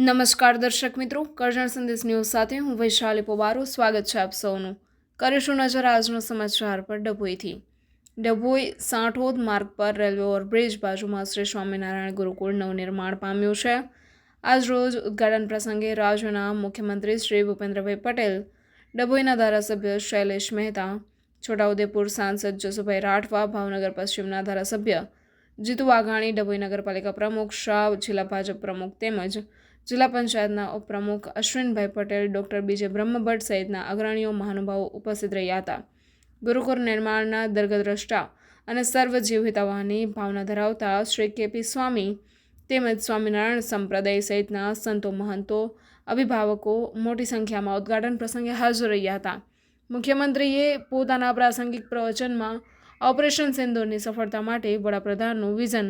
નમસ્કાર દર્શક મિત્રો, કરજણ સંદેશ ન્યૂઝ સાથે હું વૈશાલી પોવારો સ્વાગત છે આપ સૌનું. કરીશું નજર આજનો સમાચાર પર ડભોઈથી. ડભોઈ સાંઠોદ માર્ગ પર રેલવે ઓવરબ્રિજ બાજુમાં શ્રી સ્વામિનારાયણ ગુરુકુળ નવનિર્માણ પામ્યું છે. આજ રોજ ઉદ્ઘાટન પ્રસંગે રાજ્યના મુખ્યમંત્રી શ્રી ભૂપેન્દ્રભાઈ પટેલ, ડભોઈના ધારાસભ્ય શૈલેષ મહેતા, છોટાઉદેપુર સાંસદ જસુભાઈ રાઠવા, ભાવનગર પશ્ચિમના ધારાસભ્ય જીતુ વાઘાણી, ડભોઈ નગરપાલિકા પ્રમુખ શાહ, જિલ્લા ભાજપ પ્રમુખ તેમજ જિલ્લા પંચાયતના ઉપપ્રમુખ અશ્વિનભાઈ પટેલ, ડૉક્ટર બીજે બ્રહ્મભટ્ટ સહિતના અગ્રણીઓ મહાનુભાવો ઉપસ્થિત રહ્યા હતા. ગુરુકુળ નિર્માણના દર્ગદ્રષ્ટા અને સર્વજીવ હિતાવહાની ભાવના ધરાવતા શ્રી કેપી સ્વામી તેમજ સ્વામિનારાયણ સંપ્રદાય સહિતના સંતો, મહંતો, અભિભાવકો મોટી સંખ્યામાં ઉદ્ઘાટન પ્રસંગે હાજર રહ્યા હતા. મુખ્યમંત્રીએ પોતાના પ્રાસંગિક પ્રવચનમાં ઓપરેશન સિંદૂરની સફળતા માટે વડાપ્રધાનનું વિઝન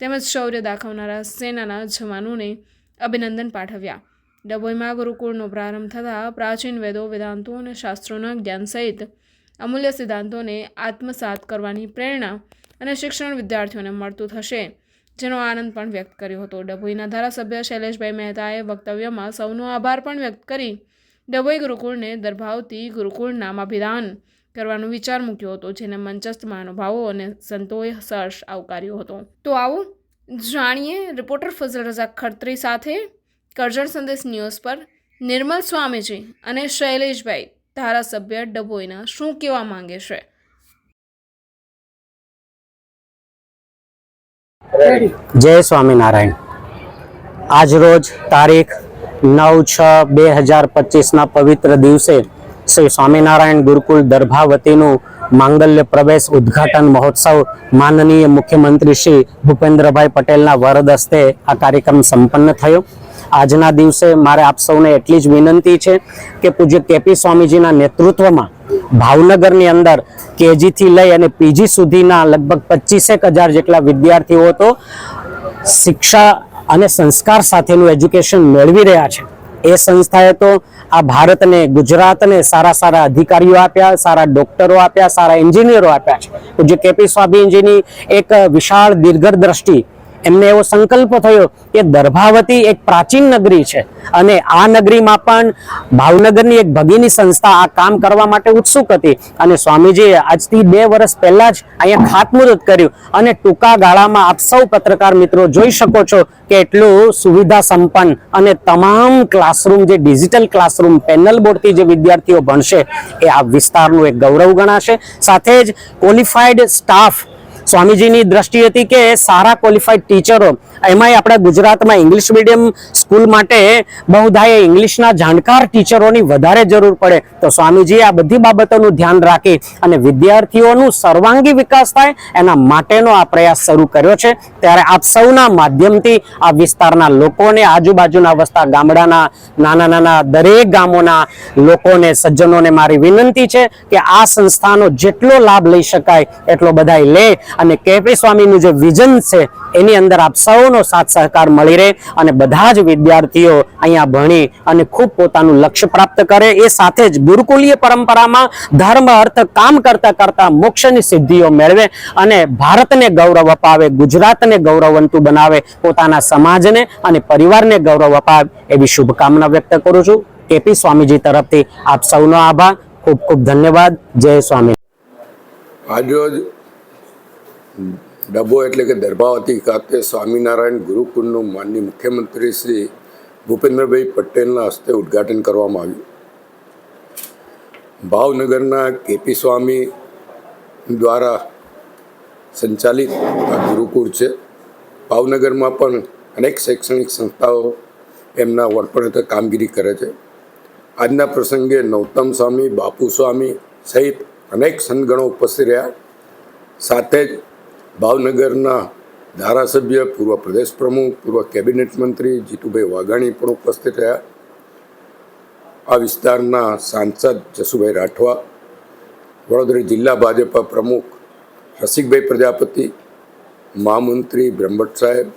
તેમજ શૌર્ય દાખવનારા સેનાના જવાનોને અભિનંદન પાઠવ્યા. ડભોઈમાં ગુરુકુળનો પ્રારંભ થતાં પ્રાચીન વેદો, વેદાંતો અને શાસ્ત્રોના જ્ઞાન સહિત અમૂલ્ય સિદ્ધાંતોને આત્મસાત કરવાની પ્રેરણા અને શિક્ષણ વિદ્યાર્થીઓને મળતું થશે, જેનો આનંદ પણ વ્યક્ત કર્યો હતો. ડભોઈના ધારાસભ્ય શૈલેષભાઈ મહેતાએ વક્તવ્યમાં સૌનો આભાર પણ વ્યક્ત કરી ડભોઈ ગુરુકુળને દરભાવતી ગુરુકુળ નામાભિધાન કરવાનો વિચાર મૂક્યો હતો, જેને મંચસ્થ મહાનુભાવો અને સંતોએ સર્ષ આવકાર્યો હતો. તો આવું જાણીએ રિપોર્ટર ફઝલ રઝા ખત્રી સાથે કરજણ સંદેશ ન્યૂઝ પર નિર્મલ સ્વામીજી અને શૈલેષભાઈ ધારાસભ્ય ડભોઈના શું કહેવા માંગે છે? જય સ્વામિનારાયણ. આજ રોજ તારીખ નવ છ બે હજાર પચીસના પવિત્ર દિવસે શ્રી સ્વામિનારાયણ ગુરુકુલ દર્ભાવતીનું માંગલ્ય પ્રવેશ ઉદ્ઘાટન મહોત્સવ માનનીય મુખ્યમંત્રી શ્રી ભૂપેન્દ્રભાઈ પટેલના વરદ હસ્તે આ કાર્યક્રમ સંપન્ન થયો. આજના દિવસે મારે આપ સૌને એટલી જ વિનંતી છે કે પૂજ્ય કેપી સ્વામીજીના નેતૃત્વમાં ભાવનગરની અંદર કેજીથી લઈ અને પીજી સુધીના લગભગ પચીસેક હજાર જેટલા વિદ્યાર્થીઓ તો શિક્ષા અને સંસ્કાર સાથેનું એજ્યુકેશન મેળવી રહ્યા છે. એ સંસ્થાએ તો આ ભારતને, ગુજરાતને સારા સારા અધિકારીઓ આપ્યા, સારા ડોક્ટરો આપ્યા, સારા એન્જિનિયરો આપ્યા છે. જે કેપી સ્વામીજીની એક વિશાળ દીર્ઘદ્રષ્ટિ એમને એવો સંકલ્પ થયો કે દર્ભાવતી એક પ્રાચીન નગરી છે. અને આ નગરીમાં પણ ભાવનગરની એક ભગીની સંસ્થા આ કામ કરવા માટે ઉત્સુક હતી. અને સ્વામીજીએ આજથી બે વર્ષ પહેલા જ અહીંયા ખાતમુહૂર્ત કર્યું. અને ટૂંકા ગાળામાં આપ સૌ પત્રકાર મિત્રો જોઈ શકો છો કે એટલું સુવિધા સંપન્ન અને તમામ ક્લાસરૂમ, જે ડિજિટલ ક્લાસરૂમ, પેનલ બોર્ડથી જે વિદ્યાર્થીઓ ભણશે, એ આ વિસ્તારનું એક ગૌરવ ગણાશે. સાથે જ ક્વોલિફાઈડ સ્ટાફ સ્વામીજીની દ્રષ્ટિ હતી કે સારા ક્વોલિફાઈડ ટીચરો એમાંય આપણા ગુજરાતમાં ઇંગ્લિશ મીડિયમ સ્કૂલ માટે બહુધાએ ઇંગ્લિશના જાણકાર ટીચરોની વધારે જરૂર પડે. તો સ્વામીજીએ આ બધી બાબતોનું ધ્યાન રાખી અને વિદ્યાર્થીઓનું સર્વાંગી વિકાસ થાય એના માટેનો આ પ્રયાસ શરૂ કર્યો છે. ત્યારે આપ સૌના માધ્યમથી આ વિસ્તારના લોકોને આજુબાજુના વસતા ગામડાના, નાના નાના દરેક ગામોના લોકોને, સજ્જનોને મારી વિનંતી છે કે આ સંસ્થાનો જેટલો લાભ લઈ શકાય, એટલો બધાય લે. અને કેપી સ્વામીનું જે વિઝન છે, એની અંદર આપ સૌનો સાથ સહકાર મળી રહે અને બધા જ વિદ્યાર્થીઓ અહીંયા ભણી અને ખૂબ પોતાનું લક્ષ્ય પ્રાપ્ત કરે. એ સાથે જ ગુરુકુલીય પરંપરામાં ધર્મ, અર્થ, કામ કરતા કરતા મોક્ષની સિદ્ધિઓ મેળવે અને ભારતને ગૌરવ અપાવે, ગુજરાતને ગૌરવવંતું બનાવે, પોતાના સમાજને અને પરિવારને ગૌરવ અપાવે એવી શુભકામના વ્યક્ત કરું છું. કેપી સ્વામીજી તરફથી આપ સૌનો આભાર. ખૂબ ખૂબ ધન્યવાદ. જય સ્વામી. આજરોજ ડબ્બો એટલે કે દર્ભાવતી ખાતે સ્વામિનારાયણ ગુરુકુળનું માનની મુખ્યમંત્રી શ્રી ભૂપેન્દ્રભાઈ પટેલના હસ્તે ઉદ્ઘાટન કરવામાં આવ્યું. ભાવનગરના કેપી સ્વામી દ્વારા સંચાલિત આ ગુરુકુળ છે. ભાવનગરમાં પણ અનેક શૈક્ષણિક સંસ્થાઓ એમના વડપણ હેઠળ કામગીરી કરે છે. આજના પ્રસંગે નૌતમ સ્વામી, બાપુ સ્વામી સહિત અનેક સંતગણો ઉપસ્થિત રહ્યા. સાથે જ ભાવનગરના ધારાસભ્ય, પૂર્વ પ્રદેશ પ્રમુખ, પૂર્વ કેબિનેટ મંત્રી જીતુભાઈ વાઘાણી પણ ઉપસ્થિત રહ્યા. આ વિસ્તારના સાંસદ જસુભાઈ રાઠવા, વડોદરા જિલ્લા ભાજપા પ્રમુખ રસિકભાઈ પ્રજાપતિ, મહામંત્રી બ્રહ્મભટ્ટ સાહેબ,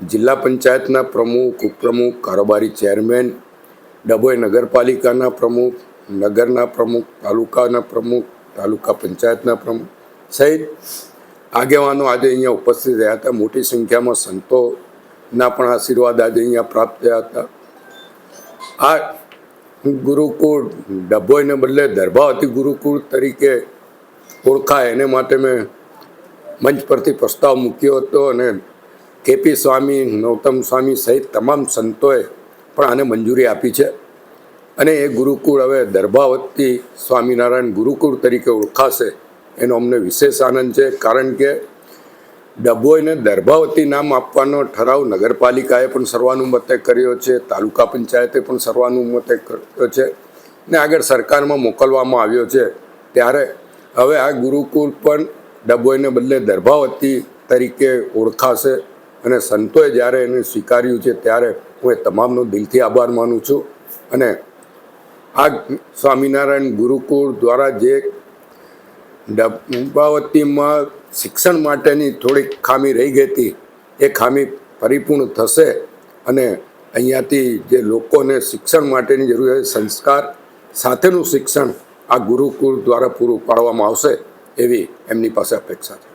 જિલ્લા પંચાયતના પ્રમુખ, ઉપપ્રમુખ, કારોબારી ચેરમેન, ડભોઈ નગરપાલિકાના પ્રમુખ, નગરના પ્રમુખ, તાલુકાના પ્રમુખ, તાલુકા પંચાયતના પ્રમુખ સહિત આગેવાનો આજે અહીંયા ઉપસ્થિત રહ્યા હતા. મોટી સંખ્યામાં સંતોના પણ આશીર્વાદ આજે અહીંયા પ્રાપ્ત થયા હતા. આ ગુરુકુળ ડભોઈને બદલે દર્ભાવતી ગુરુકુળ તરીકે ઓળખાય. એને માટે મેં મંચ પરથી પ્રસ્તાવ મૂક્યો હતો અને કેપી સ્વામી, નૌતમ સ્વામી સહિત તમામ સંતોએ પણ આને મંજૂરી આપી છે. અને એ ગુરુકુળ હવે દર્ભાવતી સ્વામિનારાયણ ગુરુકુળ તરીકે ઓળખાશે. એનો અમને વિશેષ આનંદ છે, કારણ કે ડભોઈને દર્ભાવતી નામ આપવાનો ઠરાવ નગરપાલિકાએ પણ સર્વાનુમતે કર્યો છે, તાલુકા પંચાયતે પણ સર્વાનુમતે કર્યો છે ને આગળ સરકારમાં મોકલવામાં આવ્યો છે. ત્યારે હવે આ ગુરુકુળ પણ ડભોઈને બદલે દર્ભાવતી તરીકે ઓળખાશે અને સંતોએ જ્યારે એને સ્વીકાર્યું છે, ત્યારે હું એ તમામનો દિલથી આભાર માનું છું. અને આ સ્વામિનારાયણ ગુરુકુળ દ્વારા જે ડબ્બાવતીમાં શિક્ષણ માટેની થોડીક ખામી રહી ગઈ. હતી એ ખામી પરિપૂર્ણ થશે અને અહીંયાથી જે લોકોને શિક્ષણ માટેની જરૂર છે સંસ્કાર સાથેનું શિક્ષણ આ ગુરુકુળ દ્વારા પૂરું પાડવામાં આવશે એવી એમની પાસે અપેક્ષા છે.